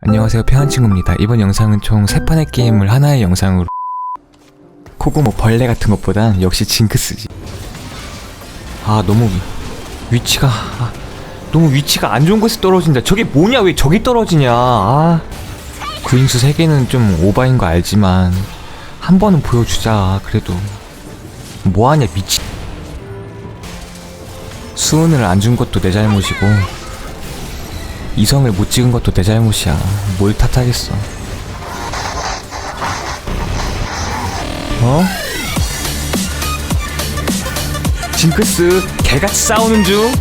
안녕하세요. 평안친구입니다. 이번 영상은 총 3판의 게임을 하나의 영상으로 코고 뭐 벌레 같은 것보단 역시 징크스지. 아 너무 위, 위치가 아, 너무 위치가 안 좋은 곳에 떨어진다. 저게 뭐냐? 왜 저기 떨어지냐? 아 구인수 3개는 좀 오바인 거 알지만 한 번은 보여주자. 그래도 뭐하냐 미치 수은을 안 준 것도 내 잘못이고 이성을 못 찍은 것도 내 잘못이야. 뭘 탓하겠어. 어? 징크스 개같이 싸우는 중.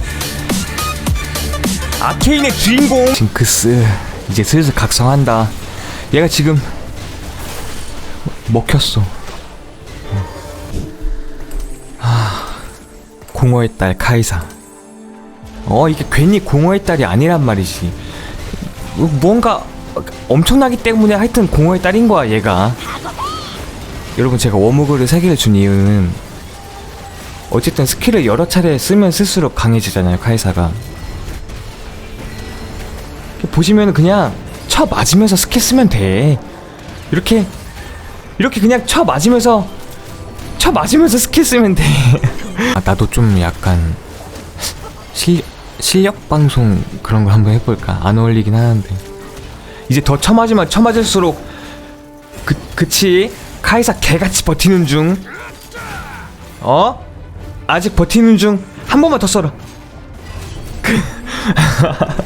아케인의 주인공. 징크스 이제 슬슬 각성한다. 얘가 지금 먹혔어. 아, 공허의 딸 카이사. 어 이게 괜히 공허의 딸이 아니란 말이지. 뭔가 엄청나기 때문에 하여튼 공허의 딸인 거야 얘가. 여러분 제가 워무그를 3개를 준 이유는 어쨌든 스킬을 여러 차례 쓰면 쓸수록 강해지잖아요 카이사가. 보시면은 그냥 쳐 맞으면서 스킬 쓰면 돼. 이렇게 이렇게 그냥 쳐 맞으면서 쳐 맞으면서 스킬 쓰면 돼. 아, 나도 좀 약간 실, 실력 방송 그런 걸 한번 해볼까? 안 어울리긴 하는데. 이제 더 쳐맞으면 쳐맞을수록 그 그치? 카이사 개같이 버티는 중. 어? 아직 버티는 중. 한 번만 더 썰어